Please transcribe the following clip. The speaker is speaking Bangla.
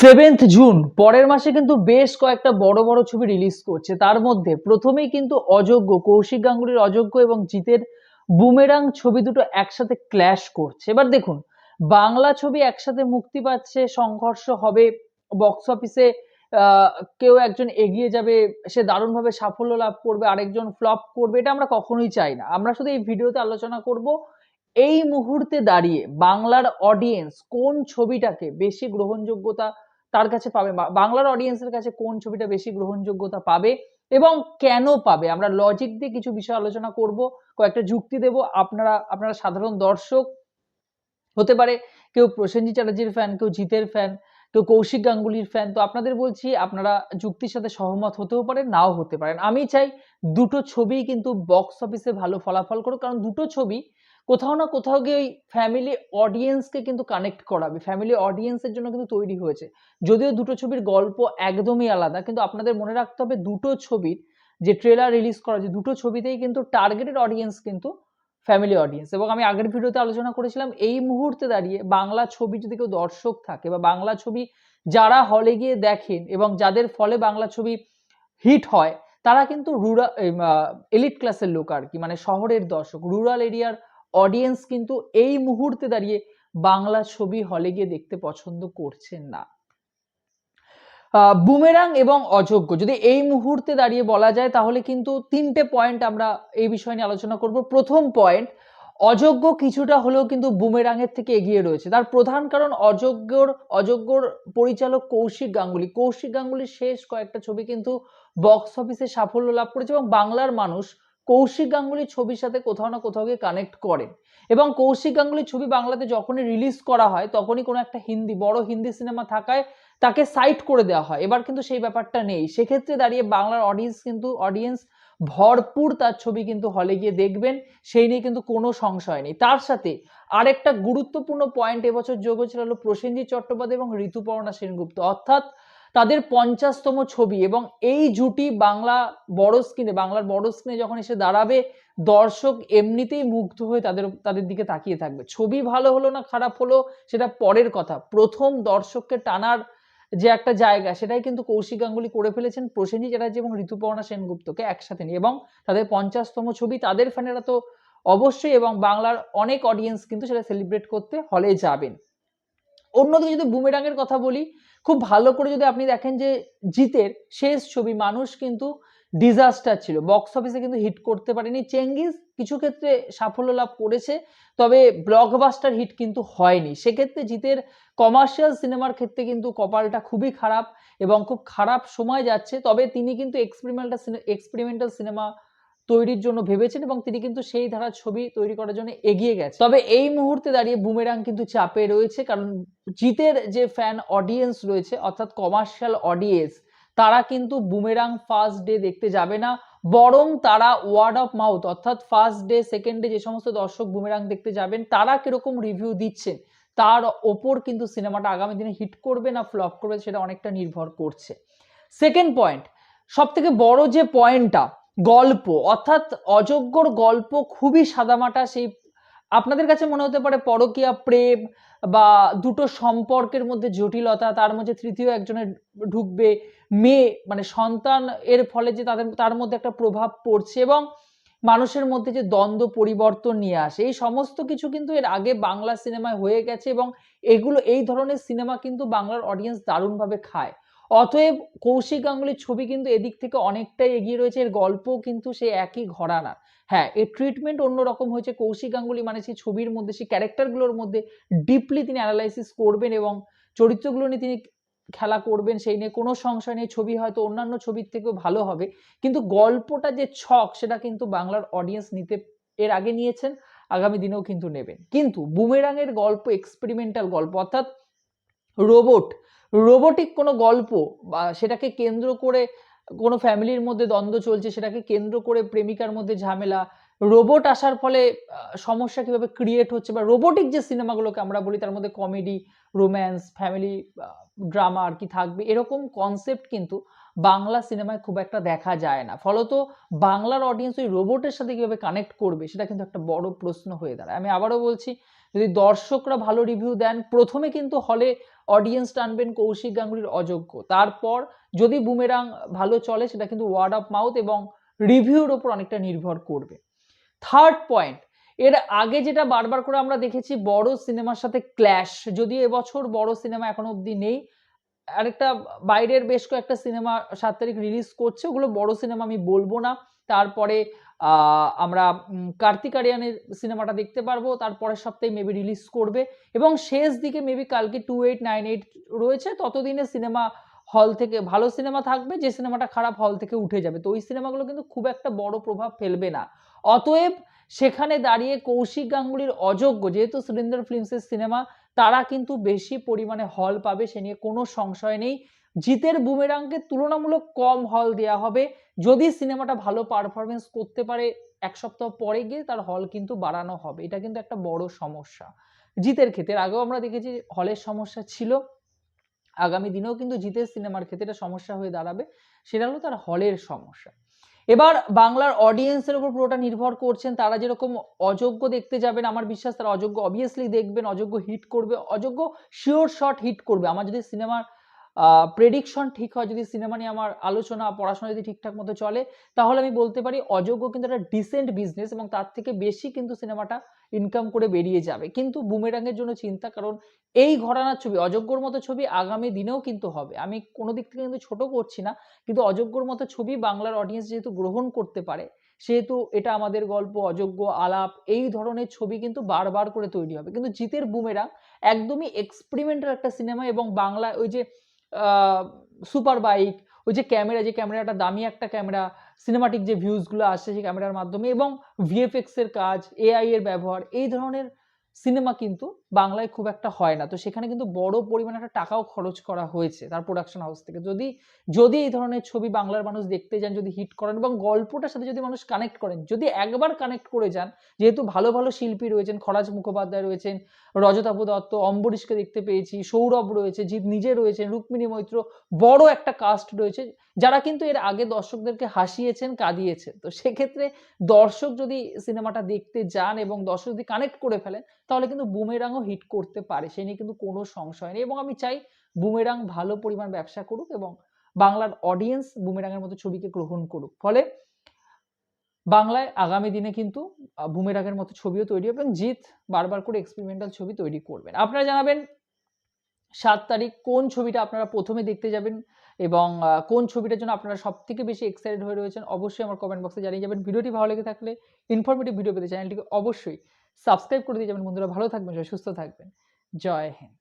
সেভেন্থ জুন, পরের মাসে কিন্তু বেশ কয়েকটা বড় বড় ছবি রিলিজ করছে। তার মধ্যে প্রথমেই কিন্তু অযোগ্য, কৌশিক গাঙ্গুলির অযোগ্য এবং জিতের বুমেরাং ছবি দুটো একসাথে ক্ল্যাশ করছে। এবার দেখুন, বাংলা ছবি একসাথে মুক্তি পাচ্ছে, সংঘর্ষ হবে বক্স অফিসে কেউ একজন এগিয়ে যাবে, সে দারুণভাবে সাফল্য লাভ করবে, আরেকজন ফ্লপ করবে, এটা আমরা কখনোই চাই না। আমরা শুধু এই ভিডিওতে আলোচনা করব এই মুহূর্তে দাঁড়িয়ে বাংলার অডিয়েন্স কোন ছবিটাকে বেশি গ্রহণযোগ্যতা তার কাছে পাবে। বাংলার অডিয়েন্সের কাছে কোন ছবিটা বেশি গ্রহণযোগ্যতা পাবে এবং কেন পাবে? আমরা লজিক দিয়ে কিছু বিষয় আলোচনা করব, কয়েকটা যুক্তি দেব। আপনারা আপনারা সাধারণ দর্শক হতে পারে, কেউ প্রসেনজিৎ চ্যাটার্জির ফ্যান কেউ জিতের ফ্যান কেউ কৌশিক গাঙ্গুলির ফ্যান তো আপনাদের বলছি, আপনারা যুক্তির সাথে সহমত হতেও পারেন, নাও হতে পারেন। আমি চাই দুটো ছবিই কিন্তু বক্স অফিসে ভালো ফলাফল করুক, কারণ দুটো ছবি কোথাও না কোথাও গিয়ে ওই ফ্যামিলি অডিয়েন্সকে কিন্তু কানেক্ট করাবে। ফ্যামিলি অডিয়েন্সের জন্য কিন্তু তৈরি হয়েছে। যদিও দুটো ছবির গল্প একদমই আলাদা, কিন্তু আপনাদের মনে রাখতে হবে দুটো ছবির যে ট্রেলার রিলিজ করা যে দুটো ছবিতেই কিন্তু টার্গেটেড অডিয়েন্স কিন্তু ফ্যামিলি অডিয়েন্স এবং আমি আগের ভিডিওতে আলোচনা করেছিলাম, এই মুহূর্তে দাঁড়িয়ে বাংলা ছবি যদি কেউ দর্শক থাকে বা বাংলা ছবি যারা হলে গিয়ে দেখেন এবং যাদের ফলে বাংলা ছবি হিট হয়, তারা কিন্তু রুরাল এলিট ক্লাসের লোক আর কি মানে শহরের দর্শক। রুরাল এরিয়ার অডিয়েন্স কিন্তু এই মুহূর্তে দাঁড়িয়ে বাংলা ছবি হলে গিয়ে দেখতে পছন্দ করছেন না। বুমেরাং এবং অযোগ্য, যদি এই মুহূর্তে দাঁড়িয়ে বলা যায় তাহলে কিন্তু তিনটে পয়েন্ট আমরা এই বিষয় নিয়ে আলোচনা করব। প্রথম পয়েন্ট অযোগ্য কিছুটা হলেও কিন্তু বুমেরাংয়ের থেকে এগিয়ে রয়েছে। তার প্রধান কারণ অযোগ্যর অযোগ্যর পরিচালক কৌশিক গাঙ্গুলি। কৌশিক গাঙ্গুলির শেষ কয়েকটা ছবি কিন্তু বক্স অফিসে সাফল্য লাভ করেছে এবং বাংলার মানুষ কৌশিক গাঙ্গুলির ছবির সাথে কোথাও না কোথাও গিয়ে কানেক্ট করেন। এবং কৌশিক গাঙ্গুলির ছবি বাংলাতে যখনই রিলিজ করা হয়, তখনই কোনো একটা হিন্দি, বড় হিন্দি সিনেমা থাকায় তাকে সাইট করে দেওয়া হয়। এবার কিন্তু সেই ব্যাপারটা নেই। সেক্ষেত্রে দাঁড়িয়ে বাংলার অডিয়েন্স কিন্তু অডিয়েন্স ভরপুর তার ছবি কিন্তু হলে গিয়ে দেখবেন, সেই নিয়ে কিন্তু কোনো সংশয় নেই। তার সাথে আরেকটা গুরুত্বপূর্ণ পয়েন্ট এবছর যোগ হয়েছিল প্রসেনজিৎ চট্টোপাধ্যায় এবং ঋতুপর্ণা সেনগুপ্ত। অর্থাৎ তাদের পঞ্চাশতম ছবি এবং এই জুটি বাংলা বড় স্ক্রিনে বাংলার বড় স্ক্রিনে যখন এসে দাঁড়াবে, দর্শক এমনিতেই মুগ্ধ হয়ে তাদের তাদের দিকে তাকিয়ে থাকবে। ছবি ভালো হলো না খারাপ হলো, সেটা পরের কথা। প্রথম দর্শককে টানার যে একটা জায়গা, সেটাই কিন্তু কৌশিক গাঙ্গুলি করে ফেলেছেন প্রসেনজিৎ চ্যাটার্জি এবং ঋতুপর্ণা সেনগুপ্তকে একসাথে নিয়ে এবং তাদের পঞ্চাশতম ছবি তাদের ফ্যানেরা তো অবশ্যই এবং বাংলার অনেক অডিয়েন্স কিন্তু সেটা সেলিব্রেট করতে হলে যাবেন। অন্যদিকে যদি বুমেরাঙের কথা বলি, খুব ভালো করে যদি আপনি দেখেন যে জিতের শেষ ছবি মানুষ কিন্তু ডিজাস্টার ছিল। বক্স অফিসে কিন্তু হিট করতে পারেনি। চেঙ্গিস কিছু ক্ষেত্রে সাফল্য লাভ করেছে, তবে ব্লকবাস্টার হিট কিন্তু হয়নি। সেক্ষেত্রে জিতের কমার্শিয়াল সিনেমার ক্ষেত্রে কিন্তু কপালটা খুবই খারাপ এবং খুব খারাপ সময় যাচ্ছে। তবে তিনি কিন্তু এক্সপেরিমেন্টাল এক্সপেরিমেন্টাল সিনেমা তৈরির জন্য ভেবেছেন এবং তিনি কিন্তু সেই ধারার ছবি তৈরি করার জন্য এগিয়ে গেছে তবে এই মুহূর্তে দাঁড়িয়ে বুমেরাং কিন্তু চাপে রয়েছে কারণ জিতের যে ফ্যান অডিয়েন্স রয়েছে, অর্থাৎ কমার্শিয়াল অডিয়েন্স তারা কিন্তু বুমেরাং ফার্স্ট ডে দেখতে যাবে না, বরং তারা ওয়ার্ড অফ মাউথ অর্থাৎ ফার্স্ট ডে সেকেন্ড ডে যে সমস্ত দর্শক বুমেরাং দেখতে যাবেন, তারা কীরকম রিভিউ দিচ্ছেন, তার ওপর কিন্তু সিনেমাটা আগামী দিনে হিট করবে না ফ্লপ করবে সেটা অনেকটা নির্ভর করছে। সেকেন্ড পয়েন্ট সব থেকে বড় যে পয়েন্টটা গল্প, অর্থাৎ অযোগ্যর গল্প খুবই সাদামাটা সেই, আপনাদের কাছে মনে হতে পারে পরকীয়া প্রেম বা দুটো সম্পর্কের মধ্যে জটিলতা, তার মধ্যে তৃতীয় একজনের ঢুকবে মেয়ে মানে সন্তান এর ফলে যে তাদের, তার মধ্যে একটা প্রভাব পড়ছে এবং মানুষের মধ্যে যে দ্বন্দ্ব, পরিবর্তন নিয়ে আসে, এই সমস্ত কিছু কিন্তু এর আগে বাংলা সিনেমায় হয়ে গেছে এবং এগুলো, এই ধরনের সিনেমা কিন্তু বাংলার অডিয়েন্স দারুণভাবে খায়। অতএব কৌশিক গাঙ্গুলির ছবি কিন্তু এদিক থেকে অনেকটাই এগিয়ে রয়েছে, এর গল্প কিন্তু সে একই ঘরানা হ্যাঁ এর ট্রিটমেন্ট অন্যরকম হয়েছে, কৌশিক গাঙ্গুলি মানে সেই ছবির মধ্যে, সেই ক্যারেক্টারগুলোর মধ্যে ডিপলি তিনি অ্যানালাইসিস করবেন এবং চরিত্রগুলো নিয়ে তিনি খেলা করবেন, সেই নিয়ে কোনো সংশয় নেই, ছবি হয়তো অন্যান্য ছবির থেকেও ভালো হবে। কিন্তু গল্পটা যে ছক, সেটা কিন্তু বাংলার অডিয়েন্স নিতে, এর আগে নিয়েছেন, আগামী দিনেও কিন্তু নেবেন। কিন্তু বুমেরাঙের গল্প এক্সপেরিমেন্টাল গল্প, অর্থাৎ রোবট রোবোটিক কোনো গল্প বা সেটাকে কেন্দ্র করে কোনো ফ্যামিলির মধ্যে দ্বন্দ্ব চলছে, সেটাকে কেন্দ্র করে প্রেমিকার মধ্যে ঝামেলা, রোবট আসার ফলে সমস্যা কীভাবে ক্রিয়েট হচ্ছে বা রোবোটিক যে সিনেমাগুলোকে আমরা বলি তার মধ্যে কমেডি রোম্যান্স ফ্যামিলি ড্রামা আর কি থাকবে, এরকম কনসেপ্ট কিন্তু বাংলা সিনেমায় খুব একটা দেখা যায় না। ফলত বাংলার অডিয়েন্স ওই রোবটের সাথে কীভাবে কানেক্ট করবে, সেটা কিন্তু একটা বড় প্রশ্ন হয়ে দাঁড়ায়। আমি আবারও বলছি যদি দর্শকরা ভালো রিভিউ দেন, প্রথমে কিন্তু হলে অডিয়েন্স টানবেন কৌশিক গাঙ্গুলির অযোগ্য। তারপর যদি বুমেরাং ভালো চলে, সেটা কিন্তু ওয়ার্ড অফ মাউথ এবং রিভিউর ওপর অনেকটা নির্ভর করবে। থার্ড পয়েন্ট এর আগে যেটা বারবার করে আমরা দেখেছি, বড় সিনেমার সাথে ক্ল্যাশ যদি এবছর বড় সিনেমা এখনও অবধি নেই, আরেকটা বাইরের বেশ কয়েকটা সিনেমা সাত তারিখ রিলিজ করছে, ওগুলো বড় সিনেমা আমি বলব না। তারপরে আমরা কার্তিক আরিয়ানের সিনেমাটা দেখতে পারব তারপরের সপ্তাহে মেবি রিলিজ করবে এবং শেষ দিকে মেবি কালকে টু এইট নাইন এইট রয়েছে, ততদিনে সিনেমা হল থেকে, ভালো সিনেমা থাকবে, যে সিনেমাটা খারাপ হল থেকে উঠে যাবে। তো ওই সিনেমাগুলো কিন্তু খুব একটা বড় প্রভাব ফেলবে না। অতএব সেখানে দাঁড়িয়ে কৌশিক গাঙ্গুলির অযোগ্য, যেহেতু সুরেন্দ্র ফিল্মসের সিনেমা, তারা কিন্তু বেশি পরিমাণে হল পাবে, সে নিয়ে কোনো সংশয় নেই। জিতের বুমেরাংকে তুলনামূলক কম হল দেওয়া হবে। যদি সিনেমাটা ভালো পারফরমেন্স করতে পারে, এক সপ্তাহ পরে গিয়ে তার হল কিন্তু বাড়ানো হবে। এটা কিন্তু একটা বড় সমস্যা। জিতের ক্ষেত্রে আগেও আমরা দেখেছি হলের সমস্যা ছিল। আগামী দিনেও কিন্তু জিতের সিনেমার ক্ষেত্রে এটা সমস্যা হয়ে দাঁড়াবে। সেটা হলো তার হলের সমস্যা। এবার বাংলার অডিয়েন্সের উপর পুরোটা নির্ভর করছেন। তারা যেরকম অযোগ্য দেখতে যাবেন, আমার বিশ্বাস তারা অযোগ্য অবভিয়াসলি দেখবেন, অযোগ্য হিট করবে, অযোগ্য শিওর শট হিট করবে। আমার যদি সিনেমার প্রেডিকশন ঠিক হয় যদি সিনেমা নিয়ে আমার আলোচনা, পড়াশোনা যদি ঠিকঠাক মতো চলে, তাহলে আমি বলতে পারি অযোগ্য কিন্তু একটা ডিসেন্ট বিজনেস এবং তার থেকে বেশি কিন্তু সিনেমাটা ইনকাম করে বেরিয়ে যাবে। কিন্তু বুমেরাঙ্গের জন্য চিন্তা, কারণ এই ঘরানার ছবি, অযোগ্যর মতো ছবি আগামী দিনেও কিন্তু হবে। আমি কোনো দিক থেকে কিন্তু ছোট করছি না, কিন্তু অযোগ্যর মতো ছবি বাংলার অডিয়েন্স যেহেতু গ্রহণ করতে পারে, সেহেতু এটা আমাদের গল্প, অযোগ্য, আলাপ, এই ধরনের ছবি কিন্তু বারবার করে তৈরি হবে। কিন্তু জিতের বুমেরাং একদমই এক্সপেরিমেন্টাল একটা সিনেমা এবং বাংলা ওই যে সুপার বাইক, ওই যে ক্যামেরা, যে ক্যামেরাটা, দামি একটা ক্যামেরা সিনেমাটিক যে ভিউজগুলো আসছে সেই ক্যামেরার মাধ্যমে এবং ভিএফএক্সের কাজ এআই এর ব্যবহার, এই ধরনের সিনেমা কিন্তু বাংলায় খুব একটা হয় না। তো সেখানে কিন্তু বড় পরিমাণে একটা টাকাও খরচ করা হয়েছে তার প্রোডাকশন হাউস থেকে। যদি যদি এই ধরনের ছবি বাংলার মানুষ দেখতে যান, যদি হিট করেন এবং গল্পটার সাথে যদি মানুষ কানেক্ট করেন, যদি একবার কানেক্ট করে যান, যেহেতু ভালো ভালো শিল্পী রয়েছেন, খরাজ মুখোপাধ্যায় রয়েছেন, রজতাভ দত্ত, অম্বরীশকে দেখতে পেয়েছি, সৌরভ রয়েছে, জিৎ নিজে রয়েছেন, রুক্মিণী মৈত্র, বড় একটা কাস্ট রয়েছে, যারা কিন্তু এর আগে দর্শকদেরকে হাসিয়েছেন, কাঁদিয়েছেন। তো সেক্ষেত্রে দর্শক যদি সিনেমাটা দেখতে যান এবং দর্শক যদি কানেক্ট করে ফেলেন তাহলে কিন্তু বুমেরাংও হিট করতে পারে। সে নিয়ে কিন্তু কোনো সংশয় নেই এবং আমি চাই বুমেরাং ভালো পরিমাণ ব্যবসা করুক এবং বাংলার অডিয়েন্স বুমেরাংয়ের মতো ছবিকে গ্রহণ করুক। ফলে বাংলায় আগামী দিনে কিন্তু আহ, বুমেরাংয়ের মতো ছবিও তৈরি হবে এবং জিৎ বারবার করে এক্সপেরিমেন্টাল ছবি তৈরি করবেন। আপনারা জানাবেন সাত তারিখ কোন ছবিটা আপনারা প্রথমে দেখতে যাবেন এবং কোন ছবিটার জন্য আপনারা সব থেকে বেশি এক্সাইটেড হয়ে রয়েছেন অবশ্যই আমার কমেন্ট বক্সে জানিয়ে যাবেন। ভিডিওটি ভালো লেগে থাকলে ইনফরমেটিভ ভিডিও পেতে চ্যানেলটিকে অবশ্যই সাবস্ক্রাইব করে দিয়ে যাবেন বন্ধুরা ভালো থাকবেন সুস্থ থাকবেন। জয় হিন্দ।